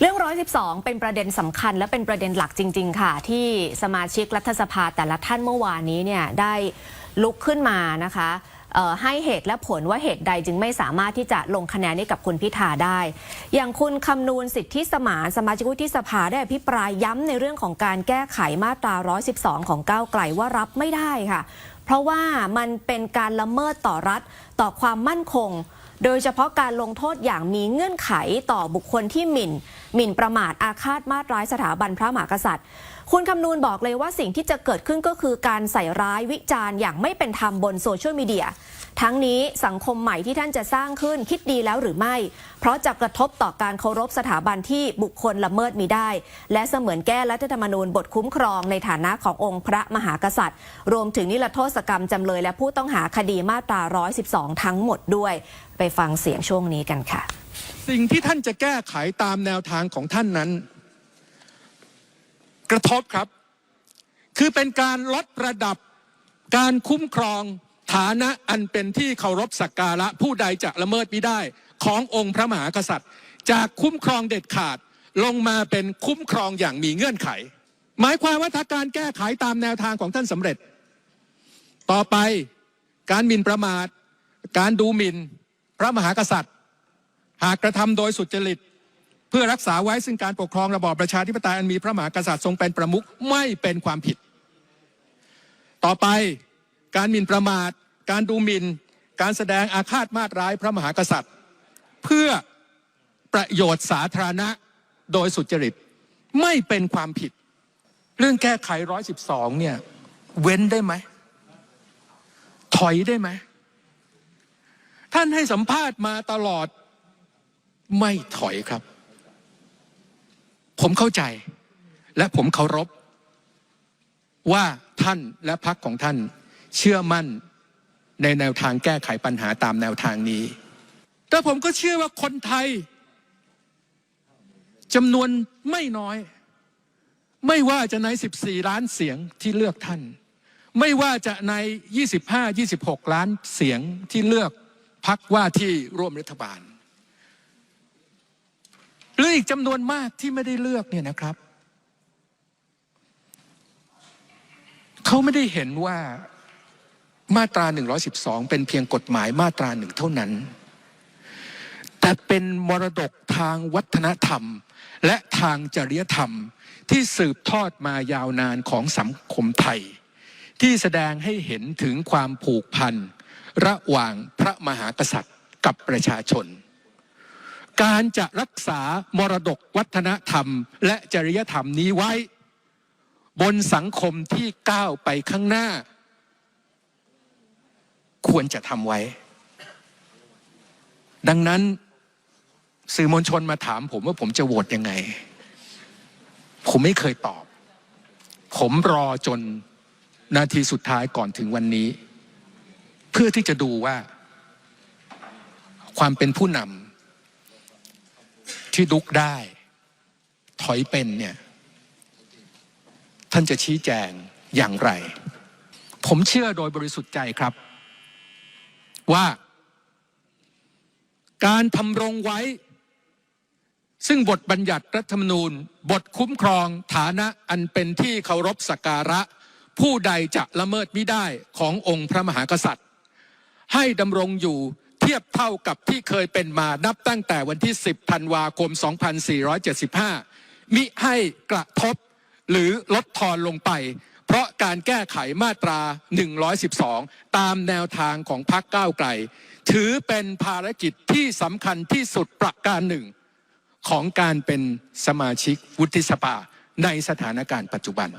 เรื่อง 112 เป็นประเด็นสำคัญและเป็นประเด็นหลักจริง ๆ ค่ะ ที่สมาชิกรัฐสภาแต่ละท่านเมื่อวานนี้เนี่ยได้ลุกขึ้นมานะคะให้เหตุและผลว่าเหตุใดจึงไม่สามารถที่จะลงคะแนนให้กับคุณพิธาได้ อย่างคุณคำนูนสิทธิสมานสมาชิกวุฒิสภาได้อภิปรายย้ำในเรื่องของการแก้ไขมาตรา 112 ของก้าวไกลว่ารับไม่ได้ค่ะ เพราะว่ามันเป็นการละเมิดต่อรัฐต่อความมั่นคง โดยเฉพาะการลงโทษอย่างมีเงื่อนไขต่อบุคคลที่หมิ่น หมิ่นประมาทอาฆาตมาตร้ายสถาบันพระมหากษัตริย์ คุณคำนูนบอกเลยว่าสิ่งที่จะเกิดขึ้นก็คือการใส่ร้ายวิจารณ์อย่างไม่เป็นธรรมบนโซเชียลมีเดียทั้งนี้สังคมใหม่ที่ท่านจะสร้างขึ้นคิดดีแล้วหรือไม่ เพราะจะกระทบต่อการเคารพสถาบันที่บุคคลละเมิดมีได้ และเสมือนแก้รัฐธรรมนูญบทคุ้มครองในฐานะขององค์พระมหากษัตริย์ รวมถึงนิรโทษกรรมจำเลยและผู้ต้องหาคดีมาตรา 112 ทั้งหมดด้วย ไปฟังเสียงช่วงนี้กันค่ะ สิ่งที่ท่านจะแก้ไขตามแนวทางของท่านนั้น กระทบครับ คือเป็นการลดระดับการคุ้มครองฐานะอันเป็นที่เคารพสักการะผู้ใดจะละเมิดไมิได้ขององค์พระมหากษัตริย์ จากคุ้มครองเด็ดขาดลงมาเป็นคุ้มครองอย่างมีเงื่อนไข หมายความว่าถ้าการแก้ไขตามแนวทางของท่านสำเร็จ ต่อไปการหมิ่นประมาท การดูหมิ่น พระมหากษัตริย์ หากกระทำโดยสุจริต เพื่อรักษาไว้ซึ่งการปกครองระบอบประชาธิปไตยอันมีพระมหากษัตริย์ทรงเป็นประมุขไม่เป็นความผิด ต่อไปการหมิ่นประมาท การดูหมิ่น การแสดงอาฆาตมาตร้ายพระมหากษัตริย์ เพื่อประโยชน์สาธารณะโดยสุจริตไม่เป็นความผิด เรื่องแก้ไข 112 เนี่ย เว้นได้ไหม ถอยได้ไหม ท่านให้สัมภาษณ์มาตลอด ไม่ถอยครับ ผมเข้าใจ และผมเคารพ ว่าท่านและพรรคของท่าน เชื่อมั่นในแนวทางแก้ไขปัญหาตามแนวทางนี้ แต่ผมก็เชื่อว่าคนไทยจำนวนไม่น้อย ไม่ว่าจะใน 14 ล้านเสียงที่เลือกท่าน ไม่ว่าจะใน 25-26 ล้านเสียงที่เลือกพักว่าที่ร่วมรัฐบาล หรืออีกจำนวนมากที่ไม่ได้เลือกเนี่ยนะครับ เขาไม่ได้เห็นว่ามาตรา 112 เป็นเพียงกฎหมายมาตราหนึ่งเท่านั้น แต่เป็นมรดกทางวัฒนธรรม และทางจริยธรรมที่สืบทอดมายาวนานของสังคมไทย ที่แสดงให้เห็นถึงความผูกพันระหว่างพระมหากษัตริย์กับประชาชน การจะรักษามรดกวัฒนธรรม และจริยธรรมนี้ไว้ บนสังคมที่ก้าวไปข้างหน้า ควรจะทำไว้ ดังนั้นสื่อมวลชนมาถามผมว่าผมจะโหวตยังไง ผมไม่เคยตอบ ผมรอจน นาทีสุดท้ายก่อนถึงวันนี้ เพื่อที่จะดูว่า ความเป็นผู้นำที่ลุกได้ ถอยเป็นเนี่ย ท่านจะชี้แจงอย่างไร ผมเชื่อโดยบริสุทธิ์ใจครับ ว่า การทำรงไว้ ซึ่งบทบัญญัติรัฐธรรมนูญ บทคุ้มครองฐานะอันเป็นที่เคารพสักการะ ผู้ใดจะละเมิดมิได้ขององค์พระมหากษัตริย์ ให้ดำรงอยู่เทียบเท่ากับที่เคยเป็นมานับตั้งแต่วันที่ 10 ธันวาคม 2475 มิให้กระทบหรือลดทอนลงไป เพราะการแก้ไขมาตรา 112 ตามแนวทางของพรรคก้าวไกล ถือเป็นภารกิจที่สำคัญที่สุดประการหนึ่ง ของการเป็นสมาชิกวุฒิสภาในสถานการณ์ปัจจุบัน